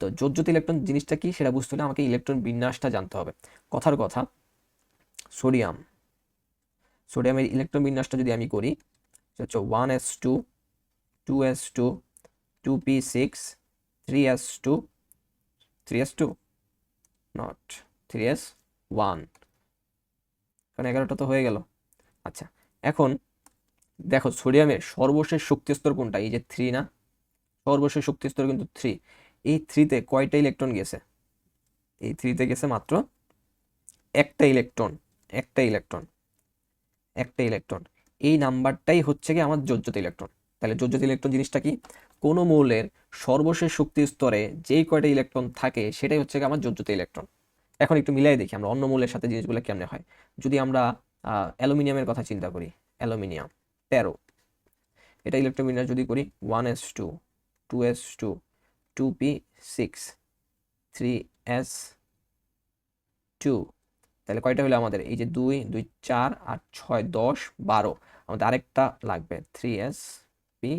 তো যোজ্যত ইলেকট্রন জিনিসটা কি সেটা বুঝতে হলে আমাকে ইলেকট্রন বিন্যাসটা জানতে হবে। কথার কথা সোডিয়াম সোডিয়ামের ইলেকট্রন বিন্যাসটা যদি আমি করি হচ্ছে one S two two S two two P six three S two three S two not three S one কারণ এগারোটা তো হয়ে গেল। আচ্ছা এখন দেখো সোডিয়ামের সর্বশেষ শক্তি স্তর কোনটা? এই যে থ্রি না? সর্বশেষ শক্তি স্তর কিন্তু থ্রি এই থ্রিতে কয়টা ইলেকট্রন গেছে? এই থ্রিতে গেছে মাত্র একটা ইলেকট্রন একটা ইলেকট্রন একটা ইলেকট্রন। এই নাম্বারটাই হচ্ছে কি আমার যোজ্যত ইলেকট্রন। তাহলে যোজ্যত ইলেকট্রন জিনিসটা কি? কোনো মৌলের সর্বশেষ শক্তি স্তরে যেই কয়টা ইলেকট্রন থাকে, সেটাই হচ্ছে আমার যোজ্যত ইলেকট্রন। এখন একটু মিলাই দেখি আমরা অন্য মৌলের সাথে জিনিসগুলো কেমনে হয়। যদি আমরা অ্যালুমিনিয়ামের কথা চিন্তা করি, অ্যালুমিনিয়াম তেরো। এটা ইলেকট্রন বিন্যাস যদি করি, one S two two S two two P six three S two তাহলে কয়টা হলো আমাদের? এই যে দুই দুই, চার আর ছয়, দশ, বারো। আমাদের আরেকটা লাগবে। থ্রি এস পি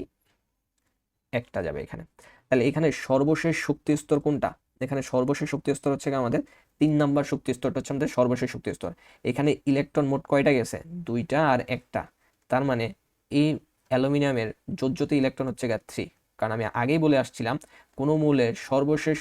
একটা যাবে এখানে। তাহলে এখানে সর্বশেষ শক্তি স্তর কোনটা? এখানে সর্বশেষ শক্তি স্তর হচ্ছে আমাদের তিন নাম্বার শক্তি স্তরটা হচ্ছে আমাদের সর্বশেষ শক্তি স্তর। এখানে ইলেকট্রন মোট কয়টা গেছে? দুইটা আর একটা। তার মানে এই অ্যালুমিনিয়ামের যোজ্যতে ইলেকট্রন হচ্ছে গিয়ে থ্রি কারণ আমি আগেই বলে আসছিলাম কোনো মূলের সর্বশেষ